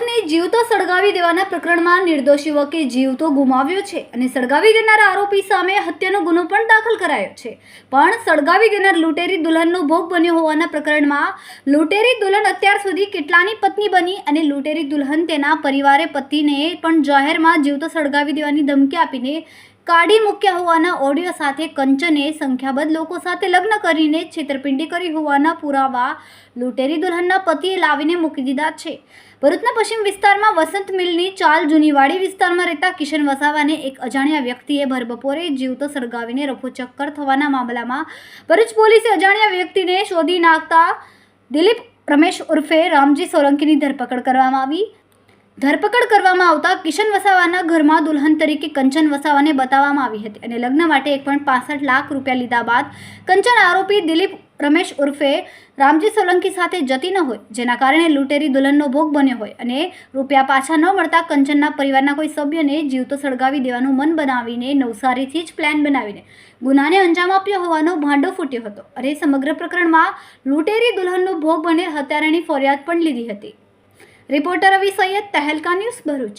Look જીવતો સળગાવી દેવાના પ્રકરણમાં નિર્દોષ યુવકે જીવ તો ગુમાવ્યો છે અને સળગાવી દેનાર આરોપી સામે હત્યાનો ગુનો પણ દાખલ કરાયો છે. પણ સળગાવી દેનાર લૂંટેરી દુલ્હનનો ભોગ બન્યો હોવાના પ્રકરણમાં લૂંટેરી દુલ્હન અત્યાર સુધી કેટલાની પત્ની બની અને લૂંટેરી દુલ્હન તેના પરિવારે પતિને પણ જાહેરમાં જીવતો સળગાવી દેવાની ધમકી આપીને કાઢી મૂક્યા હોવાના ઓડિયો સાથે કંચને સંખ્યાબંધ લોકો સાથે લગ્ન કરીને છેતરપિંડી કરી હોવાના પુરાવા લૂંટેરી દુલ્હનના પતિએ લાવીને મૂકી દીધા છે. ભરૂચના પશ્ચિમ વિસ્તારમાં વસંત મિલની ચાલ જૂનીવાડી વિસ્તારમાં રહેતા કિશન વસાવાને એક અજાણ્યા વ્યક્તિએ ભરબપોરે જીવતો સળગાવીને રફોચક્કર થવાના મામલામાં ભરૂચ પોલીસે અજાણ્યા વ્યક્તિને શોધી નાખતા દિલીપ રમેશ ઉર્ફે રામજી સોલંકીની ધરપકડ કરવામાં આવી. ધરપકડ કરવામાં આવતા કિશન વસાવાના ઘરમાં દુલ્હન તરીકે કંચન વસાવાને બતાવવામાં આવી હતી અને લગ્ન માટે એક લાખ રૂપિયા લીધા બાદ કંચન આરોપી દિલીપ રમેશ ઉર્ફે રામજી સોલંકી સાથે જતી ન હોય, જેના કારણે લૂંટેરી દુલ્હનનો ભોગ બન્યો હોય અને રૂપિયા પાછા ન મળતા કંચનના પરિવારના કોઈ સભ્યને જીવતો સળગાવી દેવાનું મન બનાવીને નવસારીથી જ પ્લાન બનાવીને ગુનાને અંજામ આપ્યો હોવાનો ભાંડો ફૂટ્યો હતો. અને સમગ્ર પ્રકરણમાં લૂંટેરી દુલ્હનનો ભોગ બનેલ હત્યારાની ફરિયાદ પણ લીધી હતી. Reporter Ravi Saiyed Tehelka news Bharuch.